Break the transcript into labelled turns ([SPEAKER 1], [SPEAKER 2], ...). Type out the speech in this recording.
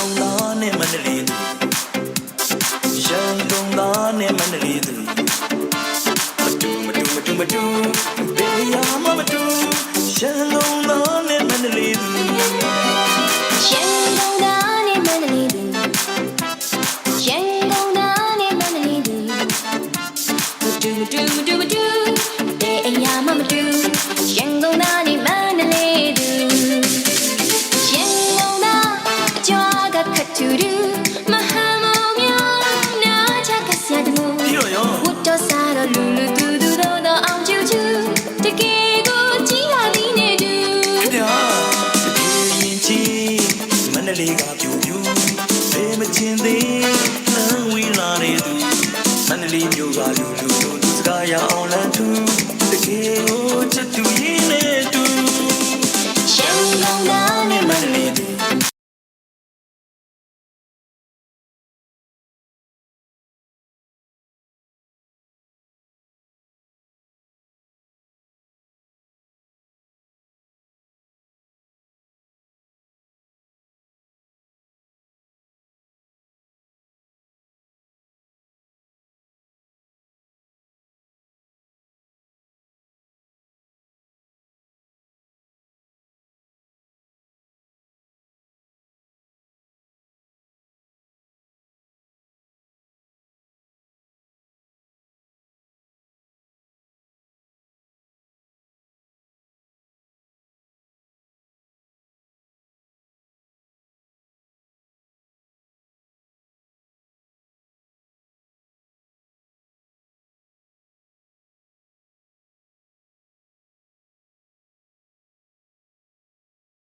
[SPEAKER 1] ကုန်သားနဲ့မန္တလေးသူရန်ကုန်သားနဲ့မန္တလေးသူမတူမတူမတူမတူဘယ်ရမှမတူရန်ကုန်သားနဲ့မန္တလေးသူ
[SPEAKER 2] ရန်ကုန်သားနဲ့မန္တလေးသူရန်ကုန်သားနဲ့မန္တလေးသူမတူမတူမတူမတူတဲ့အိမ်ယာမမတူရန်ကုန်သားနဲ့
[SPEAKER 1] န္တလေးကပြူပြူဘယ်မချင်သေးလမ်းဝေးလာတဲ့သူမန္တလေးမြို့ကလူလူလူသူစကားရအောင်လမ်းသူတကယ်ကို